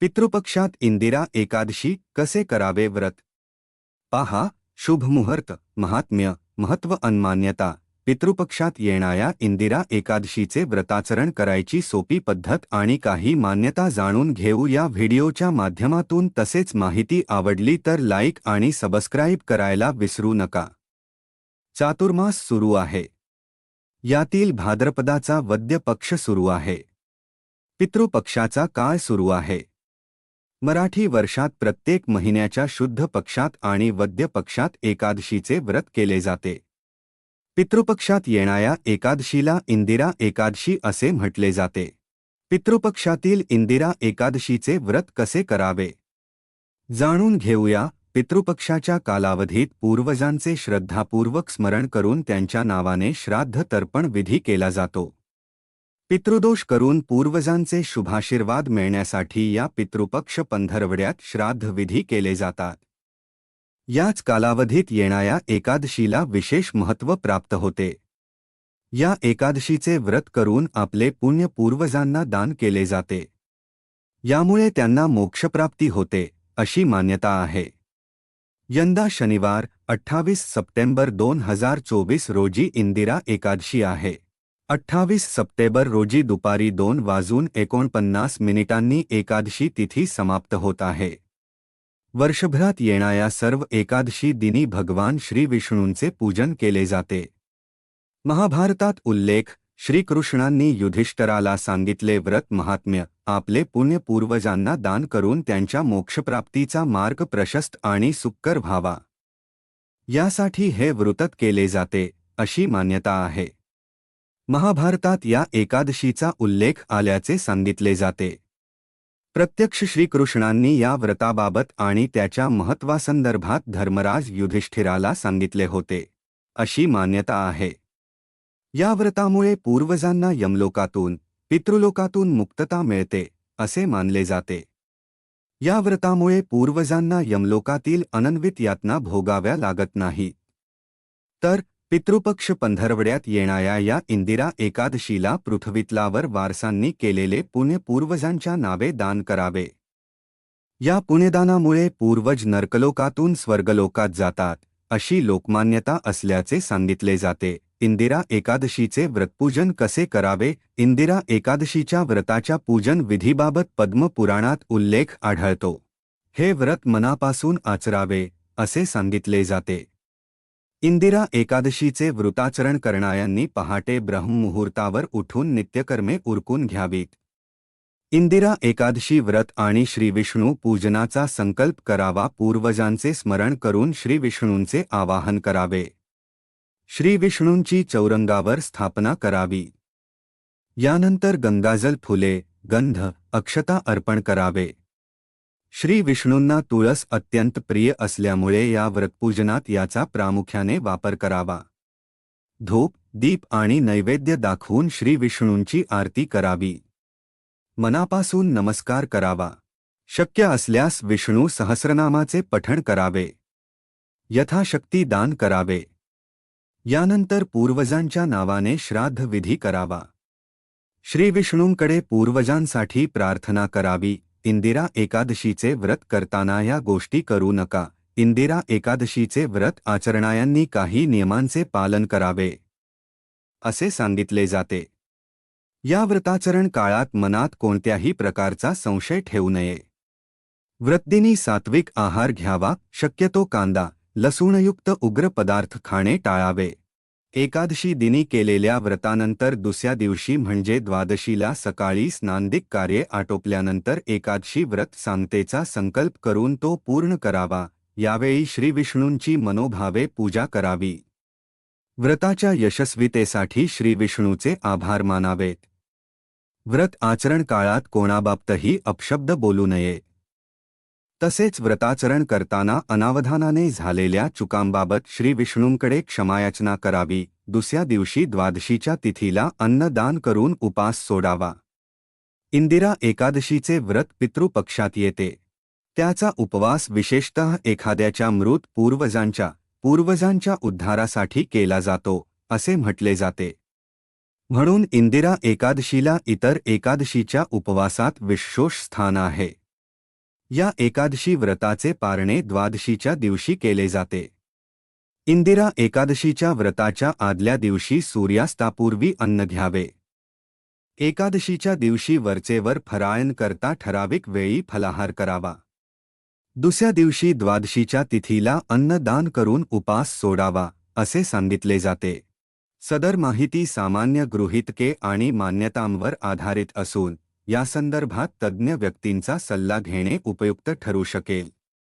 पितृपक्षात इंदिरा एकादशी कसे करावे व्रत? पाहा शुभ मुहूर्त महात्म्य महत्त्व अनमान्यता पितृपक्षात येणाऱ्या इंदिरा एकादशीचे व्रताचरण करायची सोपी पद्धत आणि काही मान्यता जाणून घेऊ या व्हिडिओच्या माध्यमातून तसेच माहिती आवडली तर लाईक आणि सबस्क्राईब करायला विसरू नका. चातुर्मास सुरू आहे. यातील भाद्रपदाचा वद्य पक्ष सुरू आहे. पितृपक्षाचा काळ सुरू आहे. मराठी वर्षात प्रत्येक महिन्याच्या शुद्ध पक्षात आणि वद्य पक्षात एकादशीचे व्रत केले जाते. पितृपक्षात येणाऱ्या एकादशीला इंदिरा एकादशी असे म्हटले जाते. पितृपक्षातील इंदिरा एकादशीचे व्रत कसे करावे? जाणून घेऊया पितृपक्षाच्या कालावधीत पूर्वजांचे श्रद्धापूर्वक स्मरण करून त्यांच्या नावाने श्राद्ध तर्पण विधी केला जातो. पितृदोष करून पूर्वजांचे शुभाशीर्वाद मिळण्यासाठी या पितृपक्ष पंधरवड्यात श्राद्ध विधी केले जातात. याच कालावधीत येणाऱ्या एकादशीला विशेष महत्त्व प्राप्त होते. या एकादशीचे व्रत करून आपले पुण्य पूर्वजांना दान केले जाते. यामुळे त्यांना मोक्षप्राप्ती होते अशी मान्यता आहे. यंदा शनिवार अठ्ठावीस सप्टेंबर दोन हजार चोवीस रोजी इंदिरा एकादशी आहे. अठ्ठावीस सप्टेंबर रोजी दुपारी दोन वाजून एकोणपन्नास मिनिटांनी एकादशी तिथी समाप्त होत आहे. वर्षभरात येणाऱ्या सर्व एकादशी दिनी भगवान श्री विष्णूंचे पूजन केले जाते. महाभारतात उल्लेख श्रीकृष्णांनी युधिष्ठराला सांगितले व्रत महात्म्य आपले पुण्यपूर्वजांना दान करून त्यांच्या मोक्षप्राप्तीचा मार्ग प्रशस्त आणि सुक्कर व्हावा. यासाठी हे व्रतत केले जाते अशी मान्यता आहे. महाभारतात या एकादशीचा उल्लेख आल्याचे सांगितले जाते. प्रत्यक्ष श्रीकृष्णांनी या व्रताबाबत आणि त्याच्या महत्वासंदर्भात धर्मराज युधिष्ठिराला सांगितले होते अशी मान्यता आहे. या व्रतामुळे पूर्वजांना यमलोकातून पितृलोकातून मुक्तता मिळते असे मानले जाते. या व्रतामुळे पूर्वजांना यमलोकातील अनन्वित यातना भोगाव्या लागत नाहीत तर पितृपक्ष पंधरवड्यात येणाऱ्या या इंदिरा एकादशीला पृथ्वीतलावर वारसांनी केलेले पुण्य पूर्वजांच्या नावे दान करावे. या पुण्यदानामुळे पूर्वज नर्कलोकातून स्वर्गलोकात जातात अशी लोकमान्यता असल्याचे सांगितले जाते. इंदिरा एकादशीचे व्रतपूजन कसे करावे? इंदिरा एकादशीच्या व्रताच्या पूजन विधीबाबत पद्मपुराणात उल्लेख आढळतो. हे व्रत मनापासून आचरावे असे सांगितले जाते. इंदिरा एकादशीचे व्रताचरण करणाऱ्यांनी पहाटे ब्रह्ममुहूर्तावर उठून नित्यकर्मे उरकून घ्यावीत. इंदिरा एकादशी व्रत आणि श्रीविष्णू पूजनाचा संकल्प करावा पूर्वजांचे स्मरण करून श्रीविष्णूंचे आवाहन करावे. श्रीविष्णूंची चौरंगावर स्थापना करावी. यानंतर गंगाजल फुले गंध अक्षता अर्पण करावे. श्री विष्णूंना तुळस अत्यंत प्रिय असल्यामुळे या व्रतपूजनात याचा प्रामुख्याने वापर करावा. धूप दीप आणि नैवेद्य दाखवून श्री विष्णूंची आरती करावी. मनापासून नमस्कार करावा. शक्य असल्यास विष्णू सहस्रनामाचे पठण करावे. यथाशक्ती दान करावे. यानंतर पूर्वजांच्या नावाने श्राद्ध विधी करावा. श्रीविष्णूंकडे पूर्वजांसाठी प्रार्थना करावी. इंदिरा एकादशीचे व्रत करताना या गोष्टी करू नका. इंदिरा एकादशीचे व्रत आचरणायांनी काही नियमांचे पालन करावे. असे सांगितले जाते. या व्रताचरण काळात मनात कोणत्याही प्रकारचा संशय ठेवू नये. व्रतदिनी सात्विक आहार घ्यावा शक्यतो कांदा लसूणयुक्त उग्र पदार्थ खाणे टाळावे. एकादशी दिनी केलेल्या व्रतानंतर दुसऱ्या दिवशी म्हणजे द्वादशीला सकाळी स्नांदिक कार्ये आटोपल्यानंतर एकादशी व्रत सांगतेचा संकल्प करून तो पूर्ण करावा. यावेळी श्रीविष्णूंची मनोभावे पूजा करावी. व्रताच्या यशस्वीतेसाठी श्रीविष्णूचे आभार मानावेत. व्रत आचरण काळात कोणाबाबतही अपशब्द बोलू नये. तसेच व्रताचरण करताना अनावधानाने झालेल्या चुकांबाबत श्री विष्णूंकडे क्षमायाचना करावी. दुसऱ्या दिवशी द्वादशीच्या तिथीला अन्नदान करून उपास सोडावा. इंदिरा एकादशीचे व्रत पितृपक्षात येते. त्याचा उपवास विशेषतः एखाद्याच्या मृत पूर्वजांच्या पूर्वजांच्या उद्धारासाठी केला जातो असे म्हटले जाते. म्हणून इंदिरा एकादशीला इतर एकादशीच्या उपवासात विशोष स्थान आहे. या एकादशी व्रताचे पारणे द्वादशीच्या दिवशी केले जाते. इंदिरा एकादशीच्या व्रताच्या आदल्या दिवशी सूर्यास्तापूर्वी अन्न घ्यावे. एकादशीच्या दिवशी वरचेवर फरायण करता ठराविक वेळी फलाहार करावा. दुसऱ्या दिवशी द्वादशीच्या तिथीला अन्नदान करून उपास सोडावा असे सांगितले जाते. सदर माहिती सामान्य गृहितके आणि मान्यतांवर आधारित असून या संदर्भात तज्ज्ञ व्यक्तींचा सल्ला घेणे उपयुक्त ठरू शकेल.